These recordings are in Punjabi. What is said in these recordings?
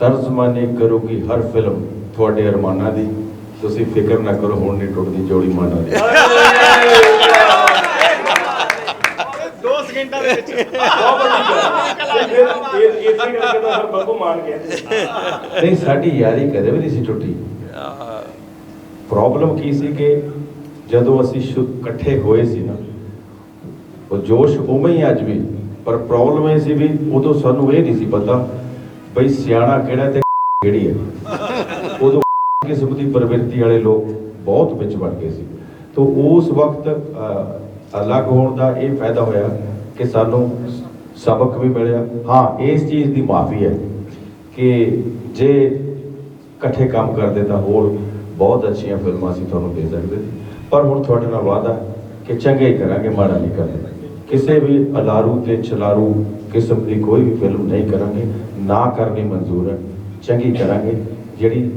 ਤਰਜਮਾਨੀ ਕਰੂਗੀ ਹਰ ਫਿਲਮ ਤੁਹਾਡੇ ਅਰਮਾਨਾਂ ਦੀ। ਤੁਸੀਂ ਫਿਕਰ ਨਾ ਕਰੋ ਹੁਣ ਨਹੀਂ ਟੁੱਟਦੀ ਜੋੜੀ ਮਾਨਾ ਦੀ। ਦੋ ਸਕਿੰਟਾਂ ਦੇ ਵਿੱਚ। ਇਸੇ ਕਰਕੇ ਤਾਂ ਫਿਰ ਬੱਬੂ ਮਾਨ ਗਿਆ ਨਹੀਂ ਸਾਡੀ ਯਾਰੀ ਕਦੇ ਵੀ ਨਹੀਂ ਸੀ ਟੁੱਟੀ। ਪ੍ਰੋਬਲਮ ਕੀ ਸੀ ਕਿ ਜਦੋਂ ਅਸੀਂ ਇਕੱਠੇ ਹੋਏ ਸੀ ਨਾ ਉਹ ਜੋਸ਼ ਉਵੇਂ ਹੀ ਅੱਜ ਵੀ ਪਰ ਪ੍ਰੋਬਲਮ ਇਹ ਸੀ ਵੀ ਉਦੋਂ ਸਾਨੂੰ ਇਹ ਨਹੀਂ ਸੀ ਪਤਾ ਬਈ ਸਿਆਣਾ ਕਿਹੜਾ ਤੇ ਕਿਹੜੀ ਹੈ? ਉਦੋਂ ਕਿਸਮ ਦੀ ਪ੍ਰਵਿਰਤੀ ਵਾਲੇ ਲੋਕ ਬਹੁਤ ਵਿੱਚ ਵੜ ਗਏ ਸੀ। ਤੋਂ ਉਸ ਵਕਤ ਅਲੱਗ ਹੋਣ ਦਾ ਇਹ ਫਾਇਦਾ ਹੋਇਆ ਕਿ ਸਾਨੂੰ ਸਬਕ ਵੀ ਮਿਲਿਆ। ਹਾਂ, ਇਸ ਚੀਜ਼ ਦੀ ਮਾਫੀ ਹੈ ਕਿ ਜੇ ਇਕੱਠੇ ਕੰਮ ਕਰਦੇ ਤਾਂ ਹੋਰ ਬਹੁਤ ਅੱਛੀਆਂ ਫਿਲਮਾਂ ਅਸੀਂ ਤੁਹਾਨੂੰ ਦੇ ਸਕਦੇ ਪਰ ਹੁਣ ਤੁਹਾਡੇ ਨਾਲ ਵਾਅਦਾ ਕਿ ਚੰਗੇ ਹੀ ਕਰਾਂਗੇ, ਮਾੜਾ ਨਹੀਂ ਕਰਾਂਗੇ। ਕਿਸੇ ਵੀ ਅਲਾਰੂ ਤੇ ਚਲਾਰੂ ਕਿਸਮ ਦੀ ਕੋਈ ਵੀ ਫਿਲਮ ਨਹੀਂ ਕਰਾਂਗੇ। ਨਾ ਕਰਨੀ ਮਨਜ਼ੂਰ ਹੈ। ਚੰਗੀ ਕਰਾਂਗੇ, ਜਿਹੜੀ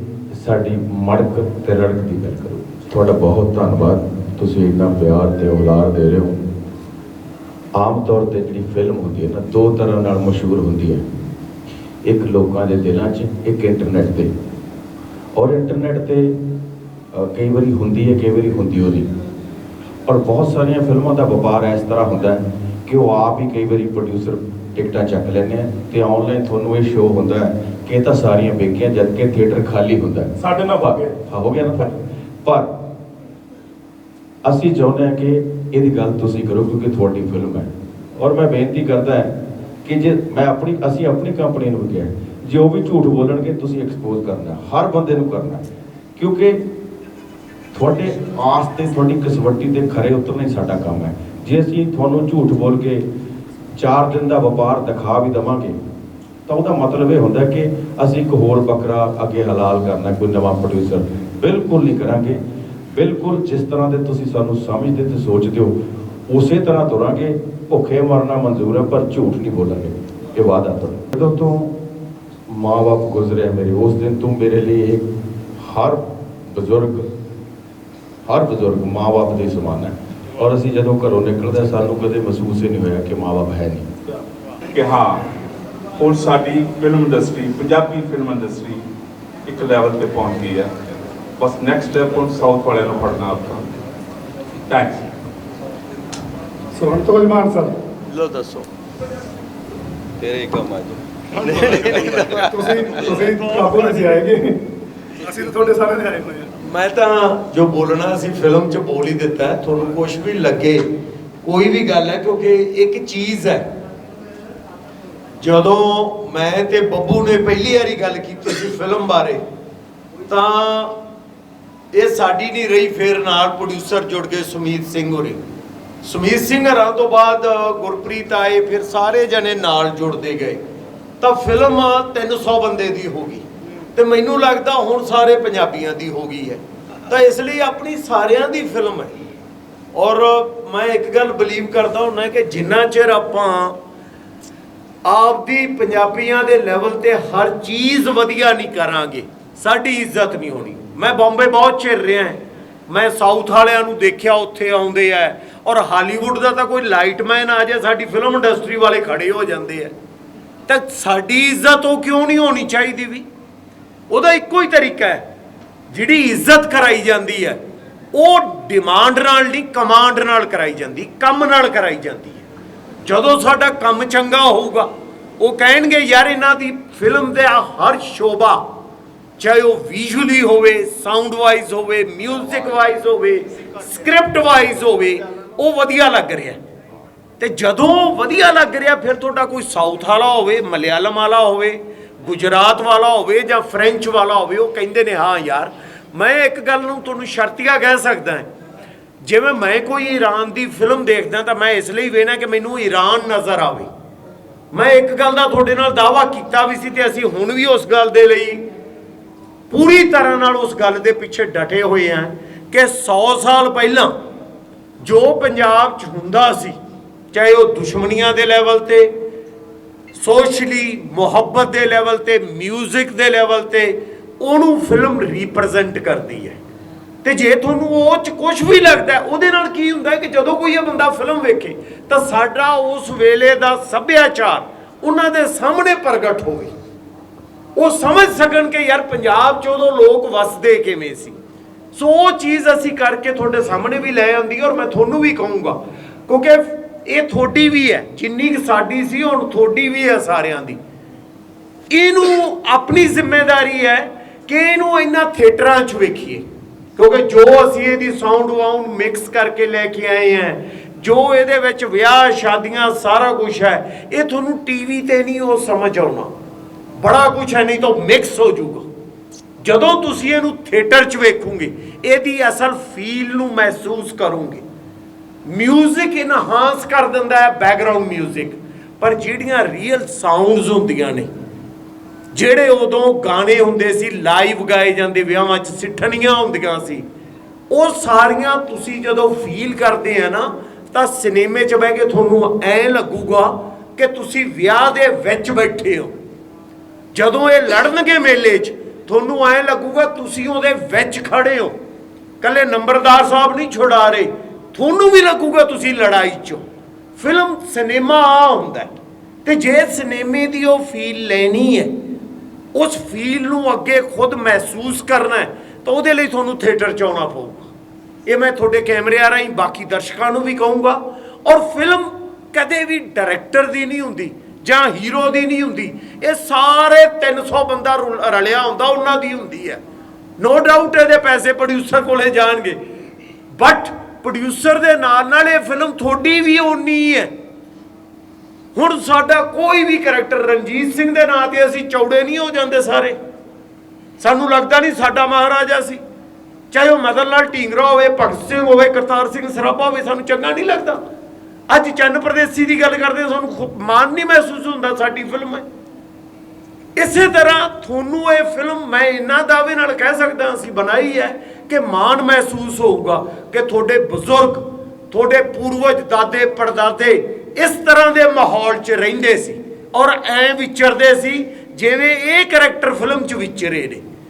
ਸਾਡੀ ਮੜਕ ਤੇ ਰੜਕ ਦੀ ਗੱਲ ਕਰੋ। ਤੁਹਾਡਾ ਬਹੁਤ ਧੰਨਵਾਦ। ਤੁਸੀਂ ਇੰਨਾ ਪਿਆਰ ਤੇ ਔਲਾਰ ਦੇ ਰਹੇ ਹੋ। ਆਮ ਤੌਰ ਤੇ ਜਿਹੜੀ ਫਿਲਮ ਹੁੰਦੀ ਹੈ ਨਾ, ਦੋ ਤਰ੍ਹਾਂ ਨਾਲ ਮਸ਼ਹੂਰ ਹੁੰਦੀ ਹੈ। ਇੱਕ ਲੋਕਾਂ ਦੇ ਦਿਲਾਂ 'ਚ, ਇੱਕ ਇੰਟਰਨੈਟ ਤੇ। ਔਰ ਇੰਟਰਨੈਟ ਤੇ ਕਈ ਵਾਰੀ ਹੁੰਦੀ ਹੈ, ਕਈ ਵਾਰੀ ਹੁੰਦੀ ਹੋ ਨਹੀਂ। ਔਰ ਬਹੁਤ ਸਾਰੀਆਂ ਫਿਲਮਾਂ ਦਾ ਵਪਾਰ ਇਸ ਤਰ੍ਹਾਂ ਹੁੰਦਾ ਹੈ ਕਿ ਉਹ ਆਪ ਹੀ ਕਈ ਵਾਰੀ ਪ੍ਰੋਡਿਊਸਰ ਟਿਕਟਾਂ ਚੱਕ ਲੈਂਦੇ ਆ ਤੇ ਆਨਲਾਈਨ ਤੁਹਾਨੂੰ ਇਹ ਸ਼ੋਅ ਹੁੰਦਾ ਹੈ ਕਿ ਇਹ ਤਾਂ ਸਾਰੀਆਂ ਵੇਖੀਆਂ ਜਦ ਕਿ ਥੀਏਟਰ ਖਾਲੀ ਹੁੰਦਾ ਹੈ। ਸਾਡੇ ਨਾਲ ਹੋ ਗਿਆ ਹਾਂ ਹੋ ਗਿਆ ਨਾ ਫਿਰ ਪਰ ਅਸੀਂ ਚਾਹੁੰਦੇ ਹਾਂ ਕਿ ਇਹਦੀ ਗੱਲ ਤੁਸੀਂ ਕਰੋ ਕਿਉਂਕਿ ਤੁਹਾਡੀ ਫਿਲਮ ਹੈ। ਔਰ ਮੈਂ ਬੇਨਤੀ ਕਰਦਾ ਹਾਂ ਕਿ ਜੇ ਮੈਂ ਆਪਣੀ ਅਸੀਂ ਆਪਣੀ ਕੰਪਨੀ ਨੂੰ ਕਿਹਾ ਜੇ ਉਹ ਵੀ ਝੂਠ ਬੋਲਣਗੇ ਤੁਸੀਂ ਐਕਸਪੋਜ਼ ਕਰਨਾ ਹਰ ਬੰਦੇ ਨੂੰ ਕਰਨਾ ਕਿਉਂਕਿ ਤੁਹਾਡੇ ਆਸ ਤੇ ਤੁਹਾਡੀ ਕਸਵੱਟੀ ਤੇ ਖਰੇ ਉਤਰਨਾ ਹੀ ਸਾਡਾ ਕੰਮ ਹੈ। ਜੇ ਅਸੀਂ ਤੁਹਾਨੂੰ ਝੂਠ ਬੋਲ ਕੇ 4 ਦਿਨ ਦਾ ਵਪਾਰ ਦਿਖਾ ਵੀ ਦਵਾਂਗੇ, ਤਾਂ ਉਹਦਾ ਮਤਲਬ ਇਹ ਹੁੰਦਾ ਕਿ ਅਸੀਂ ਇੱਕ ਹੋਰ ਬੱਕਰਾ ਅੱਗੇ ਹਲਾਲ ਕਰਨਾ, ਕੋਈ ਨਵਾਂ ਪ੍ਰੋਡਿਊਸਰ ਬਿਲਕੁਲ ਨਹੀਂ ਕਰਾਂਗੇ। ਬਿਲਕੁਲ ਜਿਸ ਤਰ੍ਹਾਂ ਦੇ ਤੁਸੀਂ ਸਾਨੂੰ ਸਮਝਦੇ ਤੇ ਸੋਚਦੇ ਹੋ, ਉਸੇ ਤਰ੍ਹਾਂ ਤੁਰਾਂਗੇ। ਭੁੱਖੇ ਮਰਨਾ ਮਨਜ਼ੂਰ ਹੈ, ਪਰ ਝੂਠ ਨਹੀਂ ਬੋਲਾਂਗੇ। ਇਹ ਵਾਅਦਾ ਤੁਹਾਡਾ। ਜਦੋਂ ਤੋਂ ਮਾਂ-ਬਾਪ ਗੁਜ਼ਰਿਆ ਮੇਰੇ, ਉਸ ਦਿਨ ਤੋਂ ਮੇਰੇ ਲਈ ਇੱਕ ਹਰ ਬਜ਼ੁਰਗ ਹਰ ਬਜ਼ੁਰਗ ਮਾਂ-ਬਾਪ ਦੇ ਸਮਾਨ ਹੈ। ਔਰ ਅਸੀਂ ਜਦੋਂ ਘਰੋਂ ਨਿਕਲਦੇ ਹਾਂ, ਸਾਨੂੰ ਕਦੇ ਮਹਿਸੂਸ ਹੀ ਨਹੀਂ ਹੋਇਆ ਕਿ ਮਾਂ-ਬਾਪ ਹੈ ਨਹੀਂ। ਕਿ ਹਾਂ ਹੁਣ ਸਾਡੀ film industry Punjabi film industry ਇੱਕ ਲੈਵਲ ਤੇ ਪਹੁੰਚ ਗਈ ਹੈ। ਬਸ ਨੈਕਸਟ ਸਟੈਪ ਹੁਣ ਸਾਊਥ ਵਾਲਿਆਂ ਨੂੰ ਫੜਨਾ ਆਪਾਂ ਥੈਂਕਸ ਸੰਤੋਜ ਮਾਨ ਸਰ। ਲੋ ਦੱਸੋ। ਤੇਰੇ ਕੰਮ ਆ ਤੁਸੀਂ ਤੁਸੀਂ ਕਾਬੂ ਨਹੀਂ ਆਏਗੇ। ਅਸੀਂ ਤਾਂ ਤੁਹਾਡੇ ਸਾਰੇ ਦੇ ਆਏ ਹੋਏ ਆ। ਮੈਂ ਤਾਂ ਜੋ ਬੋਲਣਾ ਅਸੀਂ ਫਿਲਮ 'ਚ ਬੋਲ ਹੀ ਦਿੱਤਾ ਹੈ। ਤੁਹਾਨੂੰ ਕੁਝ ਵੀ ਲੱਗੇ, ਕੋਈ ਵੀ ਗੱਲ ਹੈ, ਕਿਉਂਕਿ ਇੱਕ ਚੀਜ਼ ਹੈ। ਜਦੋਂ ਮੈਂ ਤੇ ਬੱਬੂ ਨੇ ਪਹਿਲੀ ਵਾਰੀ ਗੱਲ ਕੀਤੀ ਸੀ ਫਿਲਮ ਬਾਰੇ, ਤਾਂ ਇਹ ਸਾਡੀ ਨਹੀਂ ਰਹੀ, ਫਿਰ ਨਾਲ ਪ੍ਰੋਡਿਊਸਰ ਜੁੜ ਗਏ ਸੁਮੀਤ ਸਿੰਘ ਹੋਰੀ। ਸੁਮੀਤ ਸਿੰਘ ਹਰਾਂ ਤੋਂ ਬਾਅਦ ਗੁਰਪ੍ਰੀਤ ਆਏ, ਫਿਰ ਸਾਰੇ ਜਣੇ ਨਾਲ ਜੁੜਦੇ ਗਏ। ਤਾਂ ਫਿਲਮ 300 ਬੰਦੇ ਦੀ ਹੋ ਗਈ। ਤੇ ਮੈਨੂੰ ਲੱਗਦਾ ਹੁਣ ਸਾਰੇ ਪੰਜਾਬੀਆਂ ਦੀ ਹੋ ਗਈ ਹੈ। ਤਾਂ ਇਸ ਲਈ ਆਪਣੀ ਸਾਰਿਆਂ ਦੀ ਫਿਲਮ ਹੈ। ਔਰ ਮੈਂ ਇੱਕ ਗੱਲ ਬਲੀਵ ਕਰਦਾ ਹੁੰਦਾ ਕਿ ਜਿੰਨਾ ਚਿਰ ਆਪਾਂ ਆਪਦੀ ਪੰਜਾਬੀਆਂ ਦੇ ਲੈਵਲ ਤੇ ਹਰ ਚੀਜ਼ ਵਧੀਆ ਨਹੀਂ ਕਰਾਂਗੇ, ਸਾਡੀ ਇੱਜ਼ਤ ਨਹੀਂ ਹੋਣੀ। ਮੈਂ ਬੰਬੇ ਬਹੁਤ ਚਿਰ ਰਿਹਾ ਮੈਂ ਸਾਊਥ ਵਾਲਿਆਂ ਨੂੰ ਦੇਖਿਆ, ਉੱਥੇ ਆਉਂਦੇ ਆ। ਔਰ ਹਾਲੀਵੁੱਡ ਦਾ ਤਾਂ ਕੋਈ ਲਾਈਟਮੈਨ ਆ ਜਾਏ, ਸਾਡੀ ਫਿਲਮ ਇੰਡਸਟਰੀ ਵਾਲੇ ਖੜੇ ਹੋ ਜਾਂਦੇ ਆ। ਤਾਂ ਸਾਡੀ ਇੱਜ਼ਤ ਉਹ ਕਿਉਂ ਨਹੀਂ ਹੋਣੀ ਚਾਹੀਦੀ ਵੀ? ਉਹਦਾ ਇੱਕੋ ਹੀ ਤਰੀਕਾ ਹੈ, ਜਿਹੜੀ ਇੱਜ਼ਤ ਕਰਾਈ ਜਾਂਦੀ ਹੈ, ਉਹ ਡਿਮਾਂਡ ਨਾਲ ਨਹੀਂ ਕਮਾਂਡ ਨਾਲ ਕਰਾਈ ਜਾਂਦੀ, ਕੰਮ ਨਾਲ ਕਰਾਈ ਜਾਂਦੀ ਹੈ। ਜਦੋਂ ਸਾਡਾ ਕੰਮ ਚੰਗਾ ਹੋਊਗਾ, ਉਹ ਕਹਿਣਗੇ, ਯਾਰ, ਇਹਨਾਂ ਦੀ ਫਿਲਮ ਦੇ ਹਰ ਸ਼ੋਭਾ, ਚਾਹੇ ਉਹ ਵਿਜ਼ੂਅਲੀ ਹੋਵੇ ਸਾਊਂਡ ਵਾਈਜ਼ ਹੋਵੇ 뮤직 ਵਾਈਜ਼ ਹੋਵੇ ਸਕ੍ਰਿਪਟ ਵਾਈਜ਼ ਹੋਵੇ, ਉਹ ਵਧੀਆ ਲੱਗ ਰਿਹਾ ਤੇ ਜਦੋਂ ਵਧੀਆ ਲੱਗ ਰਿਹਾ, ਫਿਰ ਤੁਹਾਡਾ ਕੋਈ ਸਾਊਥ ਵਾਲਾ ਹੋਵੇ, ਮਲਿਆਲਮ ਵਾਲਾ ਹੋਵੇ ਗੁਜਰਾਤ ਵਾਲਾ ਹੋਵੇ ਜਾਂ ਫ੍ਰੈਂਚ ਵਾਲਾ ਹੋਵੇ, ਉਹ ਕਹਿੰਦੇ ਨੇ, ਹਾਂ ਯਾਰ, ਮੈਂ ਇੱਕ ਗੱਲ ਨੂੰ ਤੁਹਾਨੂੰ ਸ਼ਰਤੀਆ ਕਹਿ ਸਕਦਾ ਹਾਂ। ਜਿਵੇਂ ਮੈਂ ਕੋਈ ਈਰਾਨ ਦੀ ਫਿਲਮ ਦੇਖਦਾ ਤਾਂ ਮੈਂ ਇਸ ਲਈ ਵੇਖਣਾ ਕਿ ਮੈਨੂੰ ਈਰਾਨ ਨਜ਼ਰ ਆਵੇ। ਮੈਂ ਇੱਕ ਗੱਲ ਦਾ ਤੁਹਾਡੇ ਨਾਲ ਦਾਵਾ ਕੀਤਾ ਵੀ ਸੀ ਤੇ ਅਸੀਂ ਹੁਣ ਵੀ ਉਸ ਗੱਲ ਦੇ ਲਈ ਪੂਰੀ ਤਰ੍ਹਾਂ ਨਾਲ ਉਸ ਗੱਲ ਦੇ ਪਿੱਛੇ ਡਟੇ ਹੋਏ ਆ ਕਿ 100 ਸਾਲ ਪਹਿਲਾਂ ਜੋ ਪੰਜਾਬ 'ਚ ਹੁੰਦਾ ਸੀ, ਚਾਹੇ ਉਹ ਦੁਸ਼ਮਣੀਆਂ ਦੇ ਲੈਵਲ ਤੇ ਸੋਸ਼ਲੀ ਮੁਹੱਬਤ ਦੇ ਲੈਵਲ ਤੇ 뮤직 ਦੇ ਲੈਵਲ ਤੇ, ਉਹਨੂੰ ਫਿਲਮ ਰਿਪਰੈਜ਼ੈਂਟ ਕਰਦੀ ਹੈ। ਤੇ ਜੇ ਤੁਹਾਨੂੰ ਉਹ ਚ ਕੁਝ ਵੀ ਲੱਗਦਾ ਉਹਦੇ ਨਾਲ ਕੀ ਹੁੰਦਾ ਕਿ ਜਦੋਂ ਕੋਈ ਇਹ ਬੰਦਾ ਫਿਲਮ ਵੇਖੇ, ਤਾਂ ਸਾਡਾ ਉਸ ਵੇਲੇ ਦਾ ਸੱਭਿਆਚਾਰ ਉਹਨਾਂ ਦੇ ਸਾਹਮਣੇ ਪ੍ਰਗਟ ਹੋਵੇ। ਉਹ ਸਮਝ ਸਕਣ ਕਿ ਯਾਰ ਪੰਜਾਬ 'ਚ ਉਦੋਂ ਲੋਕ ਵਸਦੇ ਕਿਵੇਂ ਸੀ। ਸੋ ਉਹ ਚੀਜ਼ ਅਸੀਂ ਕਰਕੇ ਤੁਹਾਡੇ ਸਾਹਮਣੇ ਵੀ ਲੈ ਆਂਦੀ ਔਰ ਮੈਂ ਤੁਹਾਨੂੰ ਵੀ ਕਹੂੰਗਾ, ਕਿਉਂਕਿ ਇਹ ਤੁਹਾਡੀ ਵੀ ਹੈ, ਜਿੰਨੀ ਕਿ ਸਾਡੀ ਸੀ, ਹੁਣ ਤੁਹਾਡੀ ਵੀ ਹੈ ਸਾਰਿਆਂ ਦੀ। ਇਹਨੂੰ ਆਪਣੀ ਜ਼ਿੰਮੇਵਾਰੀ ਹੈ ਕਿ ਇਹਨੂੰ ਇਹਨਾਂ ਥੀਏਟਰਾਂ 'ਚ ਵੇਖੀਏ। ਕਿਉਂਕਿ ਜੋ ਅਸੀਂ ਇਹਦੀ ਸਾਊਂਡ ਵਾਊਂਡ ਮਿਕਸ ਕਰਕੇ ਲੈ ਕੇ ਆਏ ਹਾਂ, ਜੋ ਇਹਦੇ ਵਿੱਚ ਵਿਆਹ, ਸ਼ਾਦੀਆਂ, ਸਾਰਾ ਕੁਝ ਹੈ, ਇਹ ਤੁਹਾਨੂੰ ਟੀਵੀ ਤੇ ਨਹੀਂ ਉਹ ਸਮਝ ਆਉਣਾ। ਬੜਾ ਕੁਝ ਹੈ, ਨਹੀਂ ਤਾਂ ਮਿਕਸ ਹੋ ਜਾਊਗਾ। ਜਦੋਂ ਤੁਸੀਂ ਇਹਨੂੰ ਥੀਏਟਰ 'ਚ ਵੇਖੋਗੇ, ਇਹਦੀ ਅਸਲ ਫੀਲ ਨੂੰ ਮਹਿਸੂਸ ਕਰੋਗੇ। ਮਿਊਜ਼ਿਕ ਇਨਹਾਂਸ ਕਰ ਦਿੰਦਾ ਹੈ ਬੈਕਗ੍ਰਾਉਂਡ ਮਿਊਜ਼ਿਕ ਪਰ ਜਿਹੜੀਆਂ ਰੀਅਲ ਸਾਊਂਡਸ ਹੁੰਦੀਆਂ ਨੇ, ਜਿਹੜੇ ਉਦੋਂ ਗਾਣੇ ਹੁੰਦੇ ਸੀ ਲਾਈਵ ਗਾਏ ਜਾਂਦੇ, ਵਿਆਹਾਂ 'ਚ ਸਿੱਠਣੀਆਂ ਹੁੰਦੀਆਂ ਸੀ, ਉਹ ਸਾਰੀਆਂ ਤੁਸੀਂ ਜਦੋਂ ਫੀਲ ਕਰਦੇ ਆ ਨਾ, ਤਾਂ ਸਿਨੇਮੇ 'ਚ ਬਹਿ ਕੇ ਤੁਹਾਨੂੰ ਐ ਲੱਗੂਗਾ ਕਿ ਤੁਸੀਂ ਵਿਆਹ ਦੇ ਵਿੱਚ ਬੈਠੇ ਹੋ। ਜਦੋਂ ਇਹ ਲੜਨਗੇ ਮੇਲੇ 'ਚ, ਤੁਹਾਨੂੰ ਐ ਲੱਗੂਗਾ ਤੁਸੀਂ ਉਹਦੇ ਵਿੱਚ ਖੜੇ ਹੋ। ਕੱਲੇ ਨੰਬਰਦਾਰ ਸਾਹਿਬ ਨਹੀਂ ਛੁਡਾ ਰਹੇ। ਤੁਹਾਨੂੰ ਵੀ ਲੱਗੂਗਾ ਤੁਸੀਂ ਲੜਾਈ 'ਚ। ਫਿਲਮ ਸਿਨੇਮਾ ਆ ਹੁੰਦਾ ਤੇ ਜੇ ਸਿਨੇਮੇ ਦੀ ਉਹ ਫੀਲ ਲੈਣੀ ਹੈ, ਉਸ ਫੀਲ ਨੂੰ ਅੱਗੇ ਖੁਦ ਮਹਿਸੂਸ ਕਰਨਾ ਹੈ, ਤਾਂ ਉਹਦੇ ਲਈ ਤੁਹਾਨੂੰ ਥੀਏਟਰ 'ਚ ਆਉਣਾ ਪਊਗਾ। ਇਹ ਮੈਂ ਤੁਹਾਡੇ ਕੈਮਰਿਆਂ ਰਾਹੀਂ ਬਾਕੀ ਦਰਸ਼ਕਾਂ ਨੂੰ ਵੀ ਕਹੂੰਗਾ। ਔਰ ਫਿਲਮ ਕਦੇ ਵੀ ਡਾਇਰੈਕਟਰ ਦੀ ਨਹੀਂ ਹੁੰਦੀ, ਜਾਂ ਹੀਰੋ ਦੀ ਨਹੀਂ ਹੁੰਦੀ, ਇਹ ਸਾਰੇ 300 ਬੰਦਾ ਰੁਲ- ਰਲਿਆ ਹੁੰਦਾ, ਉਹਨਾਂ ਦੀ ਹੁੰਦੀ ਹੈ। ਨੋ ਡਾਊਟ ਇਹਦੇ ਪੈਸੇ ਪ੍ਰੋਡਿਊਸਰ ਕੋਲੇ ਜਾਣਗੇ। ਬਟ ਪ੍ਰੋਡਿਊਸਰ ਦੇ ਨਾਲ ਨਾਲ ਇਹ ਫਿਲਮ ਤੁਹਾਡੀ ਵੀ ਓਨੀ ਹੈ ਹੁਣ ਸਾਡਾ ਕੋਈ ਵੀ ਕੈਰੈਕਟਰ ਰਣਜੀਤ ਸਿੰਘ ਦੇ ਨਾਂ ਤੇ ਅਸੀਂ ਚੌੜੇ ਨਹੀਂ ਹੋ ਜਾਂਦੇ ਸਾਰੇ। ਸਾਨੂੰ ਲੱਗਦਾ ਨਹੀਂ ਸਾਡਾ ਮਹਾਰਾਜਾ ਸੀ। ਚਾਹੇ ਉਹ ਮਦਨ ਲਾਲ ਢੀਂਗਰਾ ਹੋਵੇ, ਭਗਤ ਸਿੰਘ ਹੋਵੇ, ਕਰਤਾਰ ਸਿੰਘ ਸਰਾਭਾ ਹੋਵੇ, ਸਾਨੂੰ ਚੰਗਾ ਨਹੀਂ ਲੱਗਦਾ। ਅੱਜ ਚੰਨ ਪ੍ਰਦੇਸੀ ਦੀ ਗੱਲ ਕਰਦੇ ਸਾਨੂੰ ਮਾਣ ਨਹੀਂ ਮਹਿਸੂਸ ਹੁੰਦਾ ਸਾਡੀ ਫਿਲਮ ਹੈ। ਇਸੇ ਤਰ੍ਹਾਂ ਤੁਹਾਨੂੰ ਇਹ ਫਿਲਮ ਮੈਂ ਇੰਨਾ ਦਾਅਵੇ ਨਾਲ ਕਹਿ ਸਕਦਾ ਅਸੀਂ ਬਣਾਈ ਹੈ। ਕਿ ਮਾਣ ਮਹਿਸੂਸ ਹੋਊਗਾ ਕਿ ਤੁਹਾਡੇ ਬਜ਼ੁਰਗ, ਤੁਹਾਡੇ ਪੂਰਵਜ, ਦਾਦੇ, ਪੜਦਾਦੇ ਇਸ ਤਰ੍ਹਾਂ ਦੇ ਮਾਹੌਲ 'ਚ ਰਹਿੰਦੇ ਸੀ ਔਰ ਐ ਵਿਚਰਦੇ ਸੀ ਜਿਵੇਂ ਇਹ ਕੈਰੈਕਟਰ ਫਿਲਮ 'ਚ ਵਿਚਰੇ ਨੇ।